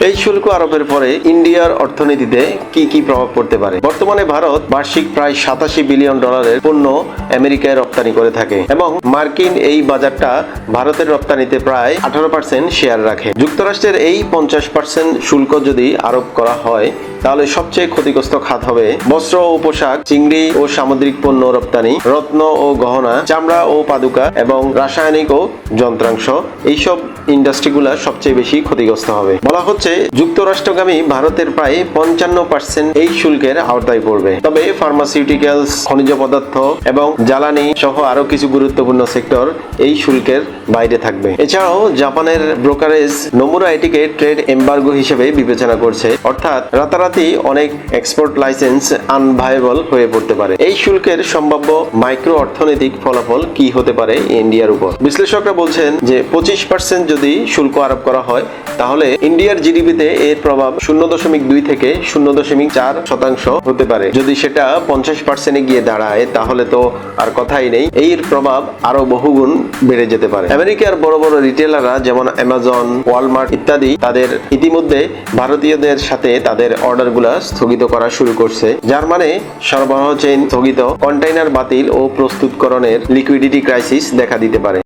এই শুল্ক আরোপের পরে ইন্ডিয়ার অর্থনীতিতে কি কি প্রভাব পড়তে পারে? বর্তমানে ভারত বার্ষিক প্রায় সাতাশি বিলিয়ন ডলারের পণ্য আমেরিকায় রপ্তানি করে থাকে এবং মার্কিন এই বাজারটা ভারতের রপ্তানিতে প্রায় আঠারো পার্সেন্ট শেয়ার রাখে। যুক্তরাষ্ট্রের এই পঞ্চাশ পার্সেন্ট শুল্ক যদি আরোপ করা হয়, তাহলে সবচেয়ে ক্ষতিগ্রস্ত খাত হবে বস্ত্র ও পোশাক, চিংড়ি ও সামুদ্রিক পণ্য রপ্তানি, রত্ন ও গহনা, চামড়া ও পাদুকা এবং রাসায়নিক ও যন্ত্রাংশ। এইসব ইন্ডাস্ট্রিগুলো সবচেয়ে বেশি ক্ষতিগ্রস্ত হবে। বলা হচ্ছে, যুক্তরাষ্ট্রগামী ভারতের প্রায় পঞ্চান্ন পার্সেন্ট এই শুল্কের আওতায় পড়বে। তবে ফার্মাসিউটিক্যালস খনিজ পদার্থ এবং জ্বালানি সহ আরও কিছু গুরুত্বপূর্ণ সেক্টর এই শুল্কের বাইরে থাকবে। এছাড়াও জাপানের ব্রোকারেজ নমুরা এটিকে ট্রেড এম্বার্গো হিসেবে বিবেচনা করছে। অর্থাৎ রাতারাতি অনেক এক্সপোর্ট লাইসেন্স আনভাইবল হয়ে পড়তে পারে। এই শুল্কের সম্ভাব্য মাইক্রো অর্থনৈতিক ফলাফল কি হতে পারে ইন্ডিয়ার উপর? বিশ্লেষকরা বলছেন যে পঁচিশ পার্সেন্ট যদি শুল্ক আরোপ করা হয়, তাহলে ইন্ডিয়ার জিডিপিতে এর প্রভাব শূন্য দশমিক দুই থেকে শূন্য দশমিক চার শতাংশ হতে পারে। যদি সেটা পঞ্চাশ পার্সেন্টে গিয়ে দাঁড়ায়, তাহলে তো আর কথাই নেই। এই প্রভাব আরও বহুগুণ বেড়ে যেতে পারে। আমেরিকার বড় বড় রিটেলাররা যেমন অ্যামাজন ওয়ালমার্ট ইত্যাদি তাদের ইতিমধ্যে ভারতীয়দের সাথে তাদের অর্ডারগুলো স্থগিত করা শুরু করছে। যার মানে সরবরাহ চেইন স্থগিত কন্টেইনার বাতিল ও প্রস্তুতকরণের লিকুইডিটি ক্রাইসিস দেখা দিতে পারে।